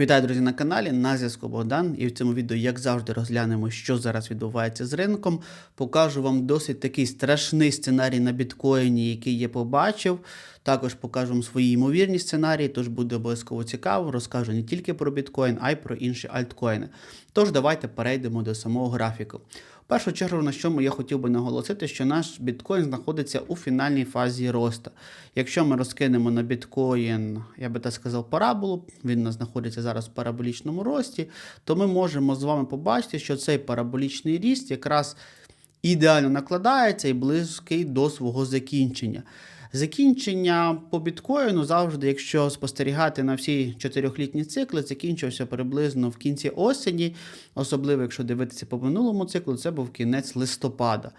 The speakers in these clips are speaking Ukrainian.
Вітаю, друзі, на каналі. На зв'язку Богдан. І в цьому відео, як завжди, розглянемо, що зараз відбувається з ринком. Покажу вам досить такий страшний сценарій на біткоїні, який я побачив. Також покажу вам свої ймовірні сценарії, тож буде обов'язково цікаво. Розкажу не тільки про біткоін, а й про інші альткоїни. Тож давайте перейдемо до самого графіку. Першу чергу, на чому я хотів би наголосити, що наш біткоін знаходиться у фінальній фазі росту. Якщо ми розкинемо на біткоін, я би так сказав, параболу, він у нас знаходиться зараз в параболічному рості, то ми можемо з вами побачити, що цей параболічний ріст якраз ідеально накладається і близький до свого закінчення. Закінчення по біткоїну завжди, якщо спостерігати на всі чотирьохлітні цикли, закінчився приблизно в кінці осені, особливо якщо дивитися по минулому циклу, це був кінець листопада.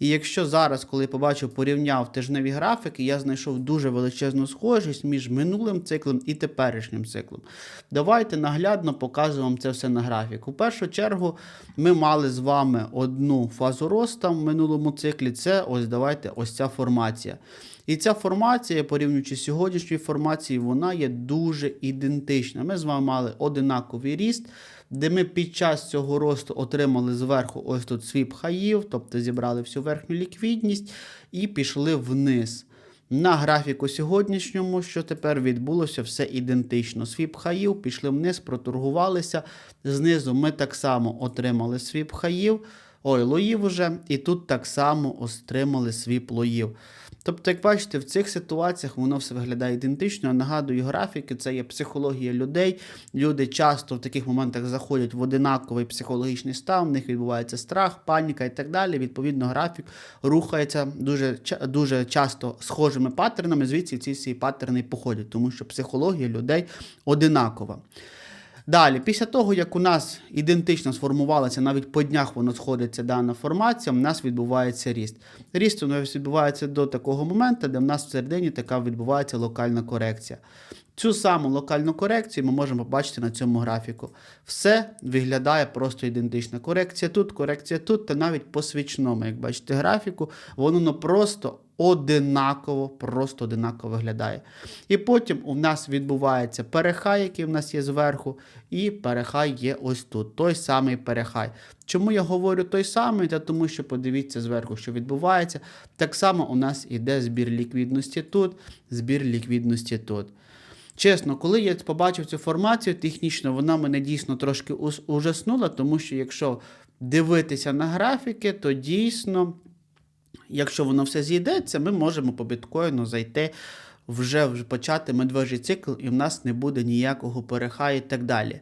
І якщо зараз, коли побачив, порівняв тижневі графіки, я знайшов дуже величезну схожість між минулим циклом і теперішнім циклом. Давайте наглядно показуємо це все на графіку. У першу чергу ми мали з вами одну фазу росту в минулому циклі. Це ось давайте ось ця формація. І ця формація, порівнюючи з сьогоднішньою формацією, вона є дуже ідентична. Ми з вами мали одинаковий ріст, де ми під час цього росту отримали зверху ось тут свіп хаїв, тобто зібрали всю верхню ліквідність і пішли вниз. На графіку сьогоднішньому, що тепер відбулося, все ідентично. Свіп хаїв, пішли вниз, проторгувалися. Знизу ми так само отримали свіп хаїв, ой, лоїв уже, і тут так само отримали свіп лоїв. Тобто, як бачите, в цих ситуаціях воно все виглядає ідентично. Нагадую, графіки це є психологія людей. Люди часто в таких моментах заходять в одинаковий психологічний стан, в них відбувається страх, паніка і так далі. Відповідно, графік рухається дуже дуже часто схожими паттернами, звідси ці всі паттерни походять, тому що психологія людей одинакова. Далі, після того, як у нас ідентично сформувалася, навіть по днях воно сходиться дана формація, у нас відбувається ріст. Ріст у нас відбувається до такого моменту, де в нас всередині така відбувається локальна корекція. Цю саму локальну корекцію ми можемо побачити на цьому графіку. Все виглядає просто ідентично. Корекція тут, корекція тут, та навіть по свічному, як бачите, графіку, воно ну, просто одинаково, просто одинаково виглядає. І потім у нас відбувається перехай, який в нас є зверху, і перехай є ось тут. Той самий перехай. Чому я говорю той самий? Та тому що подивіться зверху, що відбувається. Так само у нас іде збір ліквідності тут, збір ліквідності тут. Чесно, коли я побачив цю формацію, технічно вона мене дійсно трошки ужаснула, тому що якщо дивитися на графіки, то дійсно, якщо воно все зійдеться, ми можемо по біткоїну зайти вже, почати медвежий цикл, і в нас не буде ніякого перехаю і так далі.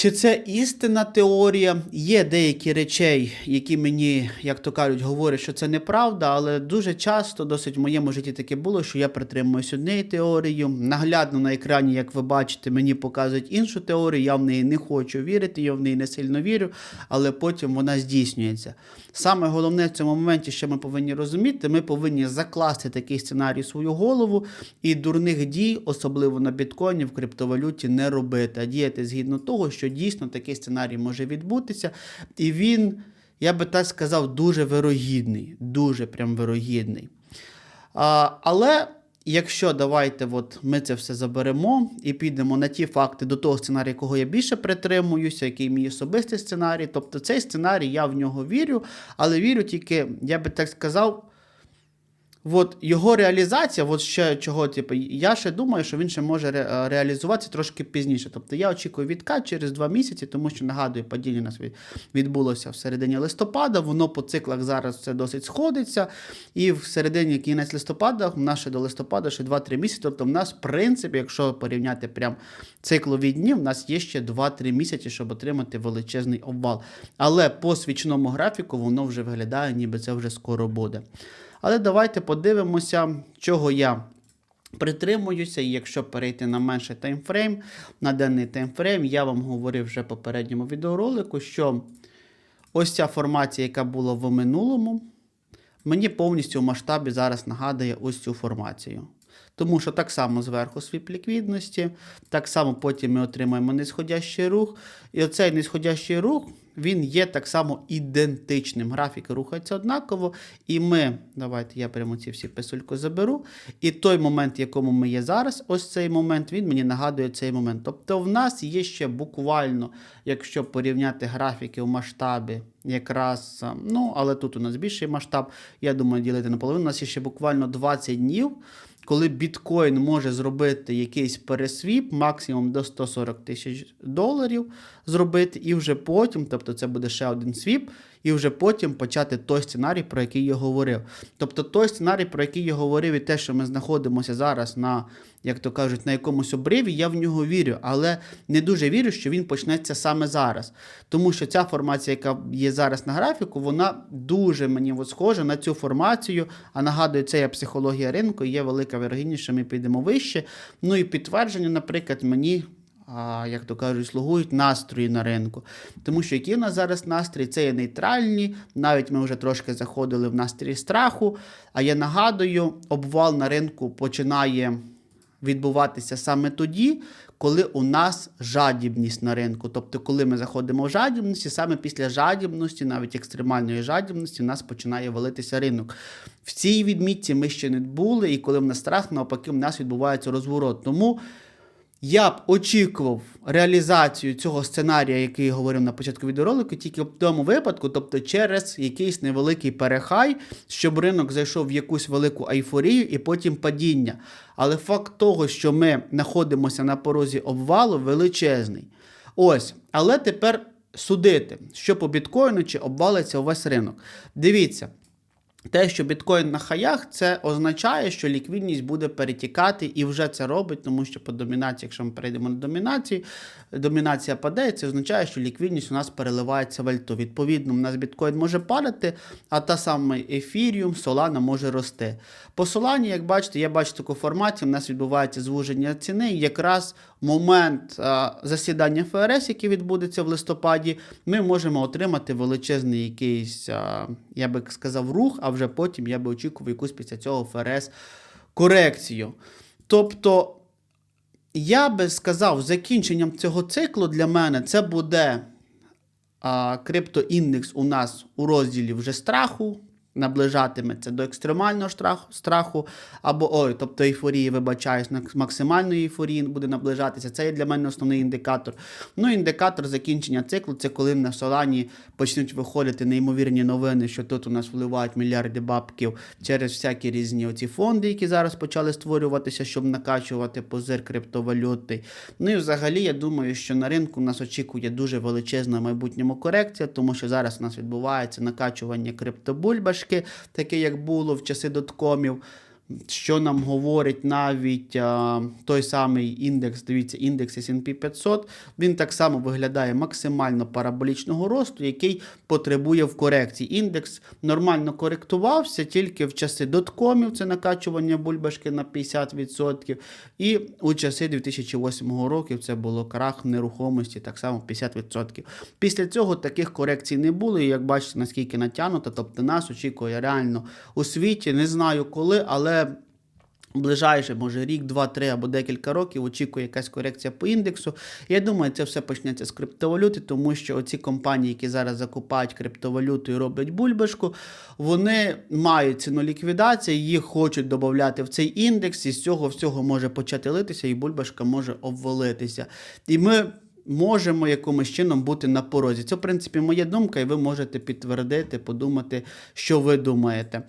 Чи це істинна теорія? Є деякі речей, які мені, як то кажуть, говорять, що це неправда, але дуже часто, досить в моєму житті таке було, що я притримуюсь однієї теорії. Наглядно на екрані, як ви бачите, мені показують іншу теорію. Я в неї не хочу вірити, я в неї не сильно вірю, але потім вона здійснюється. Саме головне в цьому моменті, що ми повинні розуміти, ми повинні закласти такий сценарій в свою голову і дурних дій, особливо на біткоїні, в криптовалюті, не робити, а діяти згідно того, що дійсно такий сценарій може відбутися, і він, я би так сказав, дуже вирогідний, дуже прям вирогідний. А, Але якщо давайте от ми це все заберемо і підемо на ті факти до того сценарію, якого я більше притримуюся, який мій особистий сценарій, тобто цей сценарій, я в нього вірю, але вірю тільки, я би так сказав, От його реалізація, от ще чого, типу, я ще думаю, що він ще може ре реалізуватися трошки пізніше. Тобто я очікую відкат через два місяці, тому що нагадую, падіння у нас відбулося в середині листопада. Воно по циклах зараз все досить сходиться. І в середині кінець листопада, в нас ще до листопада ще 2-3 місяці. Тобто, в нас, в принципі, якщо порівняти прям циклові дні, в нас є ще 2-3 місяці, щоб отримати величезний обвал. Але по свічному графіку воно вже виглядає, ніби це вже скоро буде. Але давайте подивимося, чого я притримуюся. І якщо перейти на менший таймфрейм, на денний таймфрейм, я вам говорив вже в попередньому відеоролику, що ось ця формація, яка була в минулому, мені повністю в масштабі зараз нагадує ось цю формацію. Тому що так само зверху свіп ліквідності, так само потім ми отримаємо нисходящий рух. І оцей нисходящий рух він є так само ідентичним. Графіки рухаються однаково. І ми, давайте я прямо ці всі писульки заберу. І той момент, в якому ми є зараз, ось цей момент, він мені нагадує цей момент. Тобто в нас є ще буквально, якщо порівняти графіки в масштабі, якраз, ну, але тут у нас більший масштаб, я думаю, ділити наполовину. У нас є ще буквально 20 днів. Коли біткоін може зробити якийсь пересвіп, максимум до 140 тисяч доларів зробити, і вже потім, тобто це буде ще один свіп, і вже потім почати той сценарій, про який я говорив. Тобто той сценарій, про який я говорив, і те, що ми знаходимося зараз на, як то кажуть, на якомусь обриві, я в нього вірю, але не дуже вірю, що він почнеться саме зараз. Тому що ця формація, яка є зараз на графіку, вона дуже мені от схожа на цю формацію. А нагадую, це є психологія ринку, є велика вірогідність, що ми підемо вище. Ну і підтвердження, наприклад, мені. Як то кажуть, слугують настрої на ринку. Тому що які в нас зараз настрій, це є нейтральні, навіть ми вже трошки заходили в настрій страху. А я нагадую, обвал на ринку починає відбуватися саме тоді, коли у нас жадібність на ринку. Тобто, коли ми заходимо в жадібність, і саме після жадібності, навіть екстремальної жадібності, у нас починає валитися ринок. В цій відмітці ми ще не були, і коли в нас страх, навпаки, в нас відбувається розворот. Тому. Я б очікував реалізацію цього сценарія, який я говорив на початку відеоролику, тільки в тому випадку, тобто через якийсь невеликий перехай, щоб ринок зайшов в якусь велику айфорію і потім падіння. Але факт того, що ми знаходимося на порозі обвалу, величезний. Ось, але тепер судити, що по біткоїну чи обвалиться увесь ринок. Дивіться. Те, що біткоін на хаях, це означає, що ліквідність буде перетікати і вже це робить, тому що по домінації, якщо ми перейдемо на домінацію, домінація паде, це означає, що ліквідність у нас переливається в альту. Відповідно, у нас біткоін може падати, а та сама ефіріум, солана може рости. По солані, як бачите, я бачу таку формацію, у нас відбувається звуження ціни. Якраз момент засідання ФРС, який відбудеться в листопаді, ми можемо отримати величезний якийсь, я би сказав, рух, а вже потім я би очікував якусь після цього ФРС корекцію. Тобто, я би сказав, закінченням цього циклу для мене це буде криптоіндекс у нас у розділі вже страху. Наближатиметься до екстремального страху, страху або ой, тобто ейфорії, вибачаюсь, максимальної ейфорії буде наближатися. Це є для мене основний індикатор. Ну, індикатор закінчення циклу це коли на Солані почнуть виходити неймовірні новини, що тут у нас вливають мільярди бабків через всякі різні оці фонди, які зараз почали створюватися, щоб накачувати позир криптовалюти. Ну і взагалі, я думаю, що на ринку нас очікує дуже величезна в майбутньому корекція, тому що зараз у нас відбувається накачування криптобульбашки, таке як було в часи доткомів. Що нам говорить навіть а, той самий індекс, дивіться, індекс S&P 500, він так само виглядає максимально параболічного росту, який потребує в корекції. Індекс нормально коректувався тільки в часи доткомів, це накачування бульбашки на 50%, і у часи 2008 року це було крах нерухомості, так само 50%. Після цього таких корекцій не було, і як бачите, наскільки натягнуто, тобто нас очікує реально у світі, не знаю коли, але ближайше, може рік, два, три або декілька років очікує якась корекція по індексу. Я думаю, це все почнеться з криптовалюти, тому що оці компанії, які зараз закупають криптовалюту і роблять бульбашку, вони мають ціну ліквідації, їх хочуть додати в цей індекс, і з цього всього може почати литися, і бульбашка може обвалитися. І ми. Можемо якимось чином бути на порозі. Це, в принципі, моя думка, і ви можете підтвердити, подумати, що ви думаєте.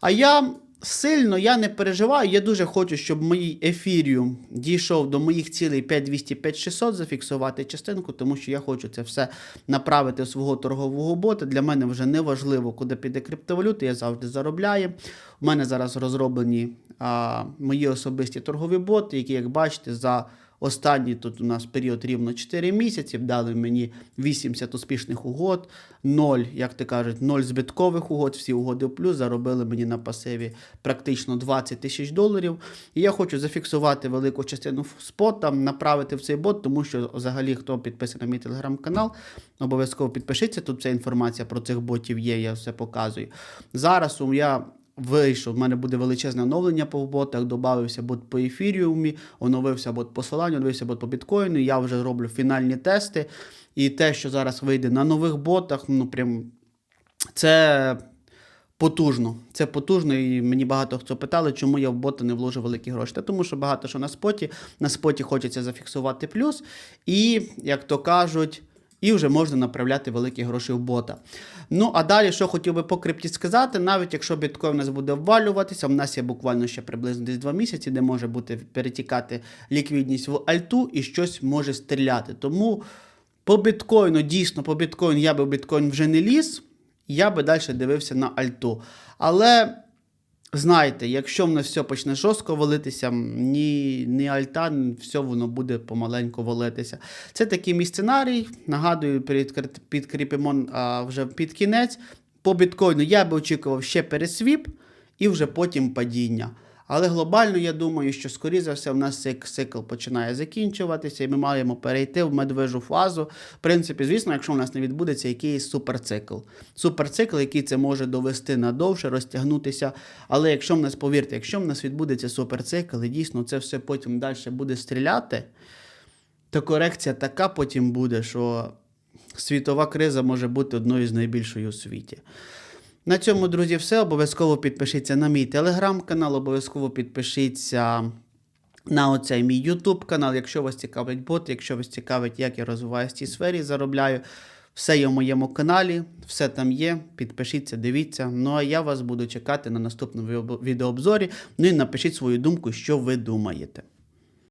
А я сильно я не переживаю. Я дуже хочу, щоб мій ефіріум дійшов до моїх цілей 5200 5600 зафіксувати частинку, тому що я хочу це все направити в свого торгового бота. Для мене вже не важливо, куди піде криптовалюта, я завжди заробляю. У мене зараз розроблені а, мої особисті торгові боти, які, як бачите, за Останній тут у нас період рівно 4 місяці, дали мені 80 успішних угод, 0, як ти кажуть, 0 збиткових угод, всі угоди в плюс заробили мені на пасиві практично 20 тисяч доларів. І я хочу зафіксувати велику частину спота, направити в цей бот, тому що взагалі, хто підписаний на мій телеграм-канал, обов'язково підпишіться. Тут вся інформація про цих ботів є, я все показую. Зараз я вийшов, в мене буде величезне оновлення по ботах, додався бот по ефіріумі, оновився бот по Solana, оновився бот по біткоїну. Я вже роблю фінальні тести. І те, що зараз вийде на нових ботах, ну прям це потужно. Це потужно, і мені багато хто питали, чому я в бота не вложу великі гроші. Та тому що багато що на споті. На споті хочеться зафіксувати плюс. І, як то кажуть, і вже можна направляти великі гроші в бота. Ну, а далі, що хотів би по крипті сказати, навіть якщо біткоін у нас буде обвалюватися, в нас є буквально ще приблизно десь 2 місяці, де може бути перетікати ліквідність в альту і щось може стріляти. Тому по біткоїну, дійсно, по біткоїну я би в біткоін вже не ліз, я би далі дивився на альту. Але знаєте, якщо в нас все почне жорстко валитися, ні, ні альта, все воно буде помаленьку валитися. Це такий мій сценарій. Нагадую, під, підкріпимо а, вже під кінець. По біткоїну я би очікував ще пересвіп і вже потім падіння. Але глобально я думаю, що скоріше за все в нас цей цикл починає закінчуватися, і ми маємо перейти в медвежу фазу. В принципі, звісно, якщо у нас не відбудеться якийсь суперцикл. Суперцикл, який це може довести надовше, розтягнутися. Але якщо в нас, повірте, якщо в нас відбудеться суперцикл, і дійсно це все потім далі буде стріляти, то корекція така потім буде, що світова криза може бути одною з найбільшою у світі. На цьому, друзі, все. Обов'язково підпишіться на мій телеграм-канал, обов'язково підпишіться на оцей мій YouTube канал, якщо вас цікавить бот, якщо вас цікавить, як я розвиваюся в цій сфері, заробляю. Все є в моєму каналі, все там є. Підпишіться, дивіться. Ну а я вас буду чекати на наступному відеообзорі. Ну і напишіть свою думку, що ви думаєте.